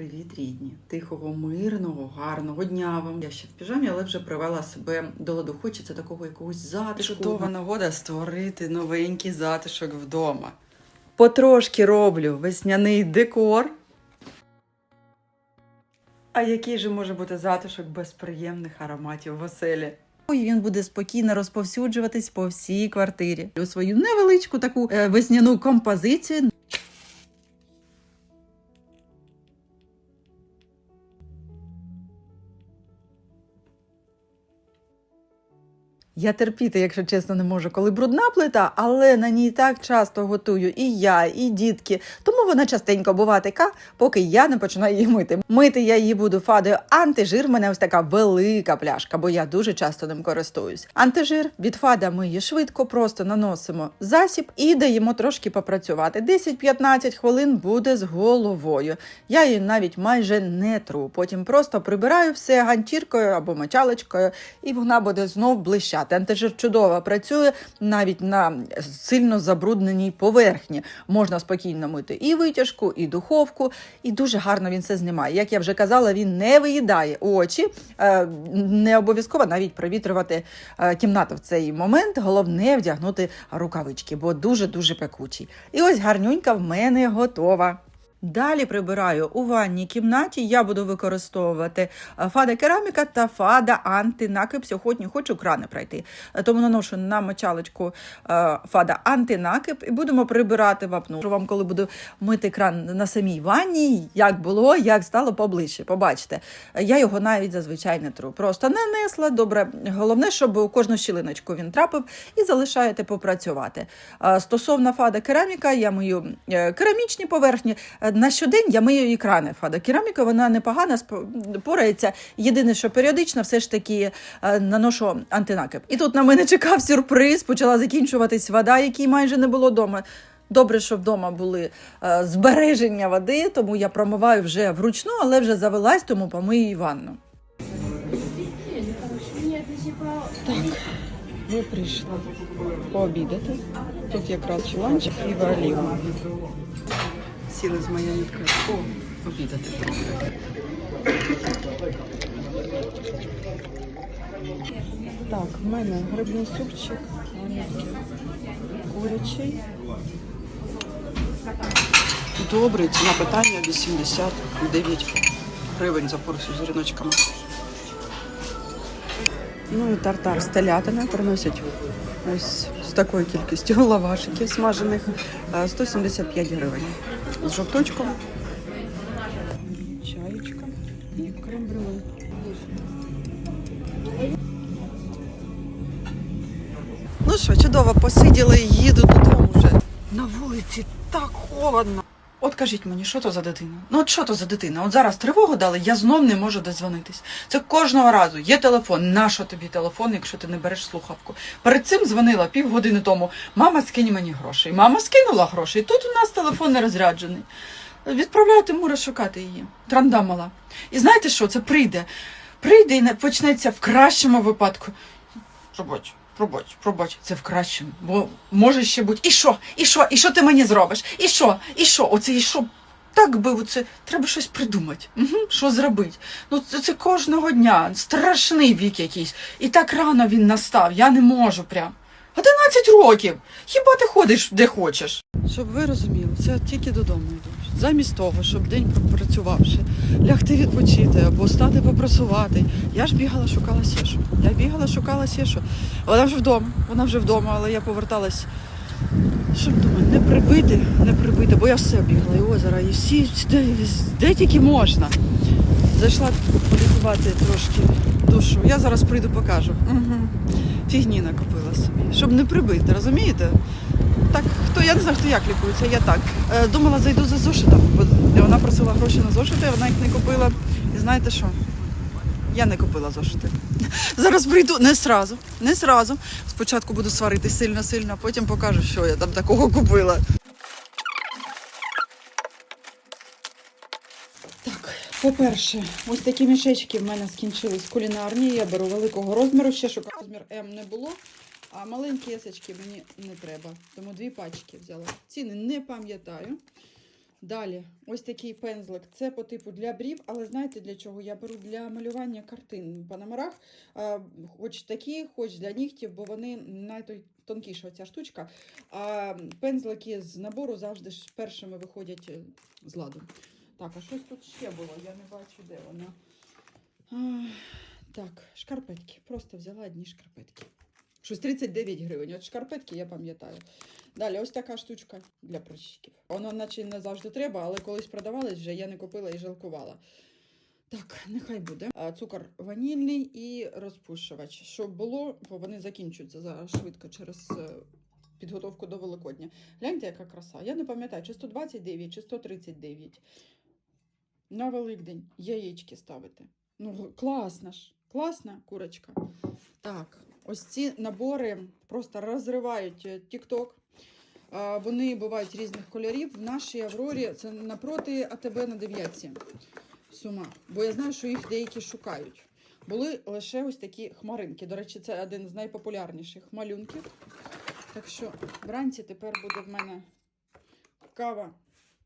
Привіт, рідні! Тихого, мирного, гарного дня вам. Я ще в піжамі, але вже привела себе до ладу. Хочеться такого якогось затишку. Чудова нагода створити новенький затишок вдома. Потрошки роблю весняний декор. А який же може бути затишок без приємних ароматів в оселі? І він буде спокійно розповсюджуватись по всій квартирі. У свою невеличку таку е, весняну композицію Я терпіти, якщо чесно, не можу, коли брудна плита, але на ній так часто готую і я, і дітки. Тому вона частенько буває така, поки я не починаю її мити. Мити я її буду фадою антижир. В мене ось така велика пляшка, бо я дуже часто ним користуюсь. Антижир від фада ми її швидко, просто наносимо засіб і даємо трошки попрацювати. 10-15 хвилин буде з головою. Я її навіть майже не тру. Потім просто прибираю все ганчіркою або мочалочкою, і вона буде знов блищати. Антижир чудово працює навіть на сильно забрудненій поверхні. Можна спокійно мити і витяжку, і духовку, і дуже гарно він це знімає. Як я вже казала, він не виїдає очі, Е, не обов'язково навіть провітрювати е, кімнату в цей момент. Головне вдягнути рукавички, бо дуже дуже пекучий. І ось гарнюнька в мене готова. Далі прибираю у ванній кімнаті. Я буду використовувати е, фада кераміка та фада антинакип. Сьогодні хочу крани пройти. Е, Тому наношу на мочалочку е, фада антинакип і будемо прибирати вапну. Вам, коли буду мити кран на самій ванні, як було, як стало поближче. Побачите, я його навіть зазвичай не тру. Просто нанесла. Добре, головне, щоб у кожну щілиночку він трапив і залишаєте попрацювати. Стосовно фада кераміка, я мию е, керамічні поверхні. На щодень я мию і крани фада кераміка, вона непогана, порається. Єдине, що періодично все ж таки е, наношу антинакип. І тут на мене чекав сюрприз, почала закінчуватись вода, якій майже не було вдома. Добре, що вдома були е, збереження води, тому я промиваю вже вручну, але вже завелась, тому помию і ванну. Ви прийшли пообідати. Тут якраз чуланчик і оліва. Сіли з моєю ніткою. О, обідати. Так, в мене грибний супчик, курячий. Добре, ціна питання 89 гривень за порцію з ріночками. Ну і тартар з телятиною приносять ось з такою кількістю лавашиків смажених е, 175 гривень. З жовточком, чаєчка і крем-брюле. Ну що, чудово, посиділи і їду додому вже. На вулиці так холодно. От кажіть мені, що то за дитина? Ну от що то за дитина? От зараз тривогу дали, я знов не можу дозвонитись. Це кожного разу. Є телефон. Нащо тобі телефон, якщо ти не береш слухавку? Перед цим дзвонила півгодини тому. Мама, скинь мені грошей. Мама скинула грошей. Тут у нас телефон не розряджений. Відправляю Тимура шукати її. Транда мала. І знаєте що? Це прийде. Прийде і почнеться в кращому випадку. Пробач, пробач, пробач, це в кращому. Бо може ще бути. І що? І що? І що ти мені зробиш? І що? І що? Оце і що? Так би оце треба щось придумати. Угу. Що зробити? Ну це, це кожного дня. Страшний вік якийсь. І так рано він настав. Я не можу прям. 11 років. Хіба ти ходиш де хочеш? Щоб ви розуміли, це тільки додому йду. Замість того, щоб день пропрацювавши, лягти відпочити або стати попрасувати. Я ж бігала, шукала Сєшу. Я бігала, шукала Сєшу. Вона вже вдома, вона вже вдома, але я поверталась. Щоб думаю, не прибити, не прибити, бо я все бігла, і озера, і всі, де, де тільки можна. Зайшла полікувати трошки душу. Я зараз прийду покажу. Угу. Фігні накопила собі, щоб не прибити, розумієте? Так, хто я не знаю, хто як лікується, я так. Е, думала, зайду за зошитом, бо вона просила гроші на зошити, вона їх не купила. І знаєте що? Я не купила зошити. Зараз прийду не сразу, не сразу. Спочатку буду сварити сильно-сильно, а потім покажу, що я там такого купила. По-перше, ось такі мішечки в мене скінчились кулінарні. Я беру великого розміру, ще шукаю розмір М не було. А маленькі есочки мені не треба. Тому дві пачки взяла. Ціни не пам'ятаю. Далі, ось такий пензлик. Це по типу для брів, але знаєте для чого? Я беру для малювання картин по номерах. Хоч такі, хоч для нігтів, бо вони найтонкіша оця штучка. А пензлики з набору завжди ж першими виходять е, з ладу. Так, а щось тут ще було, я не бачу, де воно. А, так, шкарпетки. Просто взяла одні шкарпетки. Щось 39 гривень. От шкарпетки я пам'ятаю. Далі, ось така штучка для прищиків. Воно наче не завжди треба, але колись продавалось вже, я не купила і жалкувала. Так, нехай буде. Цукор ванільний і розпушувач. Щоб було, бо вони закінчуються зараз швидко через е, підготовку до Великодня. Гляньте, яка краса. Я не пам'ятаю, чи 129, чи 139. На Великдень яєчки ставити. Ну, класна ж, класна курочка. Так, ось ці набори просто розривають е, TikTok. Вони бувають різних кольорів. В нашій Аврорі це напроти АТБ на дев'ятці. Сума. Бо я знаю, що їх деякі шукають. Були лише ось такі хмаринки. До речі, це один з найпопулярніших малюнків. Так що вранці тепер буде в мене кава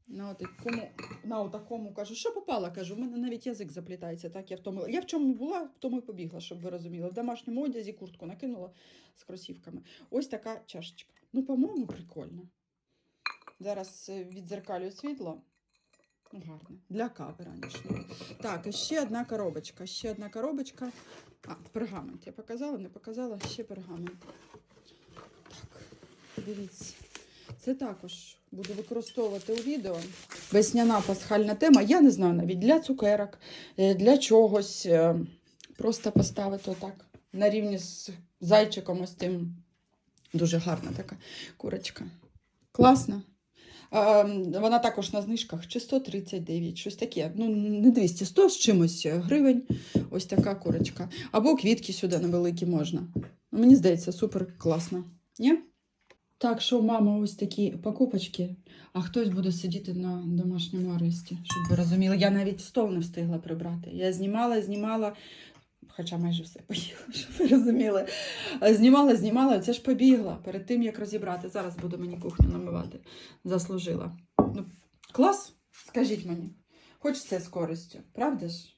на такому, на такому кажу, що попала, кажу, у мене навіть язик заплітається. Так, я втомила. Я в чому була, в тому і побігла, щоб ви розуміли. В домашньому одязі куртку накинула з кросівками. Ось така чашечка. Ну, по-моєму, прикольно. Зараз е, відзеркалюю світло. Ну, гарно. Для кави ранішньої. Так, ще одна коробочка. Ще одна коробочка. А, пергамент. Я показала, не показала, ще пергамент. Так, дивіться. Це також буду використовувати у відео. Весняна пасхальна тема. Я не знаю навіть для цукерок, е, для чогось. е, Просто поставити отак на рівні з зайчиком ось тим. Дуже гарна така курочка. Класна. Вона також на знижках чи 139, щось таке. Ну, не 200, 100 з чимось гривень. Ось така курочка. Або квітки сюди невеликі можна. Ну, Мені здається, супер класно. Ні? Так, що мама, ось такі покупочки, а хтось буде сидіти на домашньому аресті, щоб ви розуміли. Я навіть стол не встигла прибрати. Я знімала, знімала, хоча майже все поїла, щоб ви розуміли. Знімала, знімала, це ж побігла перед тим, як розібрати. Зараз буду мені кухню намивати. Заслужила. Ну, клас, скажіть мені. Хоч це з користю, правда ж?